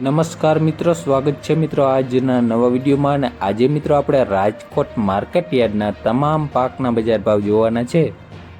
નમસ્કાર મિત્રો, સ્વાગત છે મિત્રો આજના નવા વિડીયોમાં અને આજે મિત્રો આપણે રાજકોટ માર્કેટ યાર્ડના તમામ પાકના બજાર ભાવ જોવાના છે.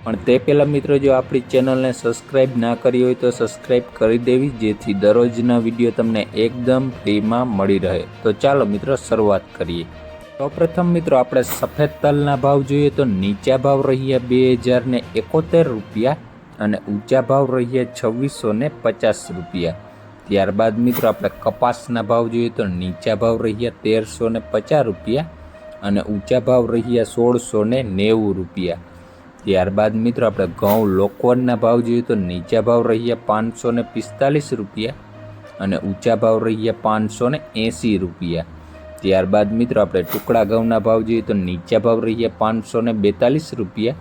પણ તે પહેલાં મિત્રો, જો આપણી ચેનલને સબસ્ક્રાઈબ ના કરી હોય તો સબસ્ક્રાઈબ કરી દેવી, જેથી દરરોજના વીડિયો તમને એકદમ ફ્રીમાં મળી રહે. તો ચાલો મિત્રો, શરૂઆત કરીએ. સૌપ્રથમ મિત્રો, આપણે સફેદ તલના ભાવ જોઈએ તો નીચા ભાવ રહ્યા બે હજારને એકોતેર રૂપિયા અને ઊંચા ભાવ રહ્યા છવ્વીસો પચાસ રૂપિયા. ત્યારબાદ મિત્રો આપણે કપાસના ભાવ જોઈએ તો નીચા ભાવ રહ્યા તેરસો ને પચાસ રૂપિયા અને ઊંચા ભાવ રહ્યા સોળસો ને નેવું રૂપિયા. ત્યારબાદ મિત્રો આપણે ઘઉં લોકવનના ભાવ જોઈએ તો નીચા ભાવ રહ્યા પાંચસો ને પિસ્તાલીસ રૂપિયા અને ઊંચા ભાવ રહ્યા પાંચસો ને એંસી રૂપિયા. ત્યારબાદ મિત્રો આપણે ટુકડા ઘઉંના ભાવ જોઈએ તો નીચા ભાવ રહ્યા પાંચસો ને બેતાલીસ રૂપિયા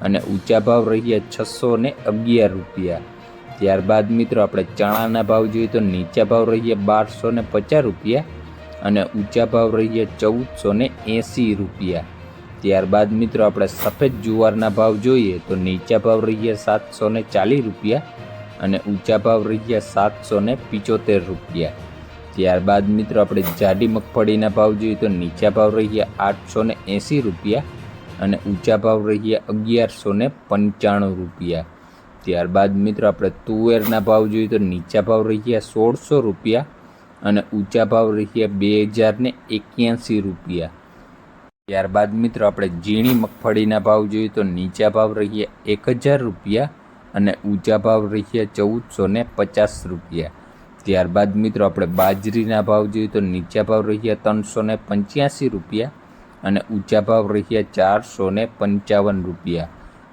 અને ઊંચા ભાવ રહ્યા છસો ને અગિયાર રૂપિયા. ત્યારબાદ મિત્રો આપણે ચણાના ભાવ જોઈએ તો નીચા ભાવ રહ્યા બારસો ને પચાસ રૂપિયા અને ઊંચા ભાવ રહ્યા ચૌદસો ને એંસી રૂપિયા. ત્યારબાદ મિત્રો આપણે સફેદ જુવારના ભાવ જોઈએ તો નીચા ભાવ રહ્યા સાતસો ને ચાલીસ રૂપિયા અને ઊંચા ભાવ રહ્યા સાતસો ને પિચોતેર રૂપિયા. ત્યારબાદ મિત્રો આપણે જાડી મગફળીના ભાવ જોઈએ તો નીચા ભાવ રહ્યા આઠસો ને એંસી રૂપિયા અને ઊંચા ભાવ રહ્યા અગિયારસો ને પંચાણું રૂપિયા. ત્યારબાદ મિત્રો, આપણે તુવેરના ભાવ જોઈએ તો નીચા ભાવ રહ્યા સોળસો રૂપિયા અને ઊંચા ભાવ રહ્યા બે હજાર ને એક્યાસી રૂપિયા. ત્યારબાદ મિત્રો, આપણે ઝીણી મગફળીના ભાવ જોઈએ તો નીચા ભાવ રહ્યા એક હજાર રૂપિયા અને ઊંચા ભાવ રહ્યા ચૌદસો ને પચાસ રૂપિયા. ત્યારબાદ મિત્રો, આપણે બાજરીના ભાવ જોઈએ તો નીચા ભાવ રહ્યા ત્રણસો ને પંચ્યાસી રૂપિયા અને ઊંચા ભાવ રહ્યા ચારસો ને પંચાવન રૂપિયા.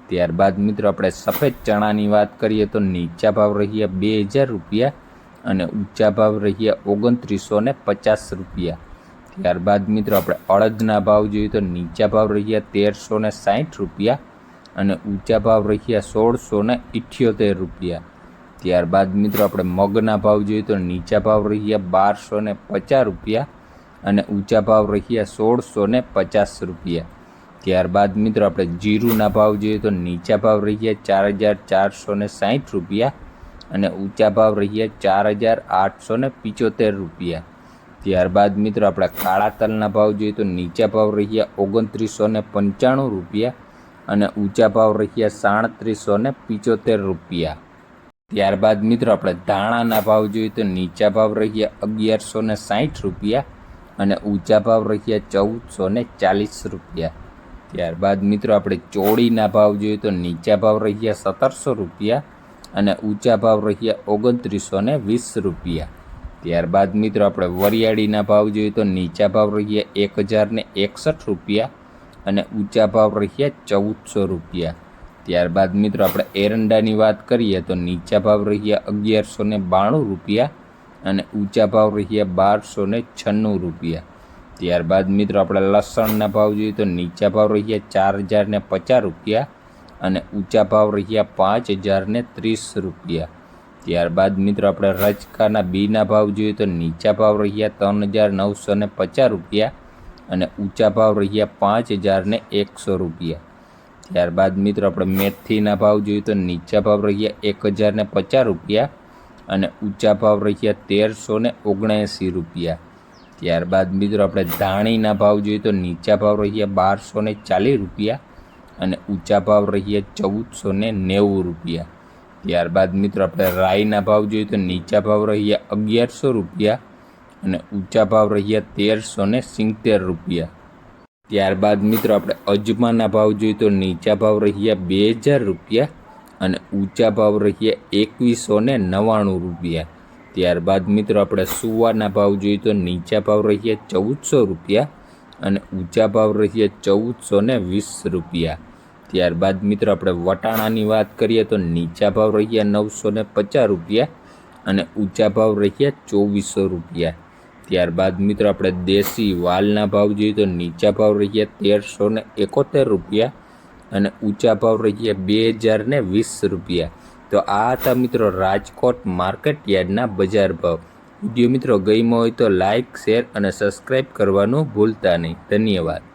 ત્યારબાદ મિત્રો આપણે સફેદ ચણાની વાત કરીએ તો નીચા ભાવ રહ્યા બે હજાર રૂપિયા અને ઊંચા ભાવ રહ્યા ઓગણત્રીસો ને પચાસ રૂપિયા. ત્યારબાદ મિત્રો આપણે અડદના ભાવ જોઈએ તો નીચા ભાવ રહ્યા તેરસો ને સાઠ રૂપિયા અને ઊંચા ભાવ રહ્યા સોળસો ને ઇઠ્યોતેર રૂપિયા. ત્યારબાદ મિત્રો આપણે મગના ભાવ જોઈએ તો નીચા ભાવ રહ્યા બારસો ને પચાસ રૂપિયા અને ઊંચા ભાવ રહ્યા સોળસો ને પચાસ રૂપિયા. ત્યારબાદ મિત્રો આપણે જીરુના ભાવ જોઈએ તો નીચા ભાવ રહ્યા ચાર હજાર ચારસો ને સાઠ રૂપિયા અને ઊંચા ભાવ રહ્યા ચાર હજાર આઠસો ને પિચોતેર રૂપિયા. ત્યારબાદ મિત્રો આપણે કાળા તલના ભાવ જોઈએ તો નીચા ભાવ રહ્યા ઓગણત્રીસો ને પંચાણું રૂપિયા અને ઊંચા ભાવ રહ્યા સાડત્રીસો ને પિચોતેર રૂપિયા. ત્યારબાદ મિત્રો આપણે ધાણાના ભાવ જોઈએ તો નીચા ભાવ રહ્યા અગિયારસો ને સાઠ રૂપિયા અને ઊંચા ભાવ રહ્યા ચૌદસો ને ચાલીસ રૂપિયા. ત્યારબાદ મિત્રો આપણે ચોળીના ભાવ જોઈએ તો નીચા ભાવ રહ્યા સત્તરસો રૂપિયા અને ઊંચા ભાવ રહ્યા ઓગણત્રીસો ને વીસ રૂપિયા. ત્યારબાદ મિત્રો આપણે વરિયાળીના ભાવ જોઈએ તો નીચા ભાવ રહ્યા એક હજાર ને એકસઠ રૂપિયા અને ઊંચા ભાવ રહ્યા ચૌદસો રૂપિયા. ત્યારબાદ મિત્રો આપણે એરંડાની વાત કરીએ તો નીચા ભાવ રહ્યા અગિયારસો ને બાણું રૂપિયા અને ઊંચા ભાવ રહ્યા બારસો ને છન્નું રૂપિયા. ત્યારબાદ મિત્રો આપણે લસણના ભાવ જોઈએ તો નીચા ભાવ રહ્યા ચાર હજાર ને પચાસ રૂપિયા અને ઊંચા ભાવ રહ્યા પાંચ હજાર ને ત્રીસ રૂપિયા. ત્યારબાદ મિત્રો આપણે રચકાના બીના ભાવ જોઈએ તો નીચા ભાવ રહ્યા ત્રણ હજાર નવસો ને પચાસ રૂપિયા અને ઊંચા ભાવ રહ્યા પાંચ હજાર ને એકસો રૂપિયા. ત્યારબાદ મિત્રો આપણે મેથીના ભાવ જોઈએ તો નીચા ભાવ રહ્યા એક હજાર ને પચાસ રૂપિયા અને ઊંચા ભાવ રહ્યા તેરસો ને ઓગણએંસી રૂપિયા. ત્યારબાદ મિત્રો આપણે ધાણીના ભાવ જોઈએ તો નીચા ભાવ રહ્યા બારસો ને ચાલીસ રૂપિયા અને ઊંચા ભાવ રહ્યા ચૌદસો ને નેવું રૂપિયા. ત્યારબાદ મિત્રો આપણે રાઈના ભાવ જોઈએ તો નીચા ભાવ રહ્યા અગિયારસો રૂપિયા અને ઊંચા ભાવ રહ્યા તેરસો ને સિત્તેર રૂપિયા. ત્યારબાદ મિત્રો આપણે અજમાના ભાવ જોઈએ તો નીચા ભાવ રહ્યા બે હજાર રૂપિયા અને ઊંચા ભાવ રહ્યા એકવીસો ને નવ્વાણું રૂપિયા. ત્યારબાદ મિત્રો આપણે સુવાના ભાવ જોઈએ તો નીચા ભાવ રહ્યા ચૌદસો રૂપિયા અને ઊંચા ભાવ રહ્યા ચૌદસો ને વીસ રૂપિયા. ત્યારબાદ મિત્રો આપણે વટાણાની વાત કરીએ તો નીચા ભાવ રહ્યા નવસો ને પચાસ રૂપિયા અને ઊંચા ભાવ રહ્યા ચોવીસો રૂપિયા. ત્યારબાદ મિત્રો આપણે દેશી વાલના ભાવ જોઈએ તો નીચા ભાવ રહ્યા તેરસો ને એકોતેર રૂપિયા અને ઊંચા ભાવ રહ્યા બે હજાર વીસ રૂપિયા. તો આ હતા મિત્રો રાજકોટ માર્કેટ યાર્ડના બજાર ભાવ. વીડિયો મિત્રો ગઈમાં હોય તો લાઇક શેર અને સબસ્ક્રાઈબ કરવાનું ભૂલતા નહીં. ધન્યવાદ.